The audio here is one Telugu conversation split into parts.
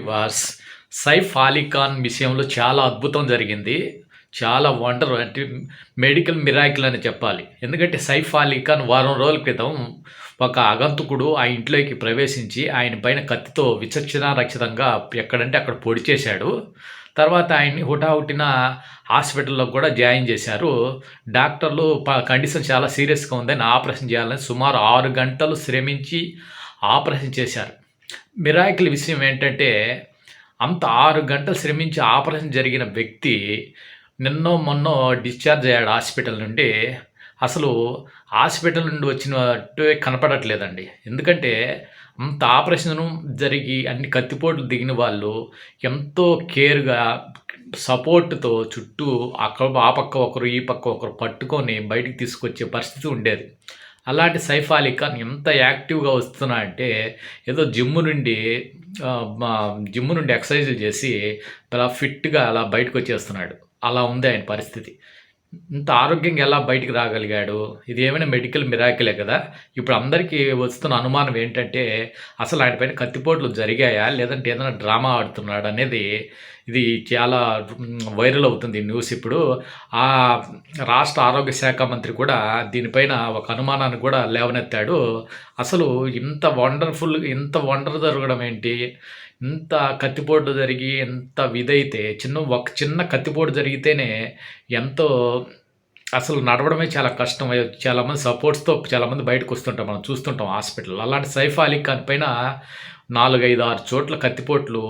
వార్స్. సైఫ్ అలీఖాన్ విషయంలో చాలా అద్భుతం జరిగింది. చాలా వండర్ అంటే మెడికల్ మిరాకిల్ అని చెప్పాలి. ఎందుకంటే సైఫ్ అలీఖాన్ వారం రోజుల క్రితం ఒక ఆగంతుకుడు ఆ ఇంట్లోకి ప్రవేశించి ఆయన పైన కత్తితో విచక్షణ రక్షితంగా ఎక్కడంటే అక్కడ పొడి చేశాడు. తర్వాత ఆయన్ని హుటాహుటిన హాస్పిటల్లో కూడా జాయిన్ చేశారు. డాక్టర్లు ప కండిషన్ చాలా సీరియస్గా ఉందని ఆపరేషన్ చేయాలని సుమారు ఆరు గంటలు శ్రమించి ఆపరేషన్ చేశారు. మిరాకిల్ విషయం ఏంటంటే అంత ఆరు గంటలు శ్రమించి ఆపరేషన్ జరిగిన వ్యక్తి నిన్నో మొన్నో డిశ్చార్జ్ అయ్యాడు హాస్పిటల్ నుండి. అసలు హాస్పిటల్ నుండి వచ్చినట్టు కనపడట్లేదండి. ఎందుకంటే అంత ఆపరేషన్ జరిగి అన్ని కత్తిపోట్లు దిగిన వాళ్ళు ఎంతో కేర్గా సపోర్ట్తో చుట్టూ అక్కడ ఆ పక్క ఒకరు ఈ పక్క ఒకరు పట్టుకొని బయటికి తీసుకొచ్చే పరిస్థితి ఉండేది. అలాంటి సైఫ్ అలీ ఖాన్ ఎంత యాక్టివ్గా వస్తున్నా అంటే ఏదో జిమ్ నుండి జిమ్ నుండి ఎక్సర్సైజ్ చేసి అలా ఫిట్గా అలా బయటకు వచ్చేస్తున్నాడు అలా ఉంది ఆయన పరిస్థితి. ఇంత ఆరోగ్యంగా ఎలా బయటికి రాగలిగాడు? ఇది ఏమైనా మెడికల్ మిరాకిలే కదా? ఇప్పుడు అందరికీ వస్తున్న అనుమానం ఏంటంటే అసలు ఆయన పైన కత్తిపోట్లు జరిగాయా? లేదంటే ఏదైనా డ్రామా ఆడుతున్నాడు అనేది ఇది చాలా వైరల్ అవుతుంది న్యూస్ ఇప్పుడు. ఆ రాష్ట్ర ఆరోగ్య శాఖ మంత్రి కూడా దీనిపైన ఒక అనుమానాన్ని కూడా లేవనెత్తాడు. అసలు ఇంత వండర్ఫుల్ ఇంత వండర్ జరగడం ఏంటి? ఇంత కత్తిపోటు జరిగి ఎంత విధైతే చిన్న ఒక చిన్న కత్తిపోటు జరిగితేనే ఎంతో అసలు నడవడమే చాలా కష్టం. చాలామంది సపోర్ట్స్తో చాలామంది బయటకు వస్తుంటాం మనం చూస్తుంటాం హాస్పిటల్ అలాంటి సైఫ్ అలీ ఖాన్ పైన నాలుగైదు ఆరు చోట్ల కత్తిపోట్లు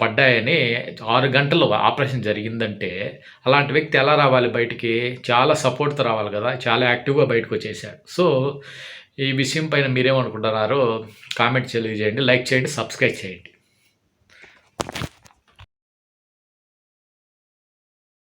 పడ్డాయని ఆరు గంటలు ఆపరేషన్ జరిగిందంటే అలాంటి వ్యక్తి ఎలా రావాలి బయటికి? చాలా సపోర్ట్తో రావాలి కదా చాలా యాక్టివ్గా బయటకు వచ్చేసాడు. సో ఈ విషయం పైన మీరేమనుకుంటున్నారో కామెంట్ తెలియజేయండి లైక్ చేయండి సబ్స్క్రైబ్ చేయండి.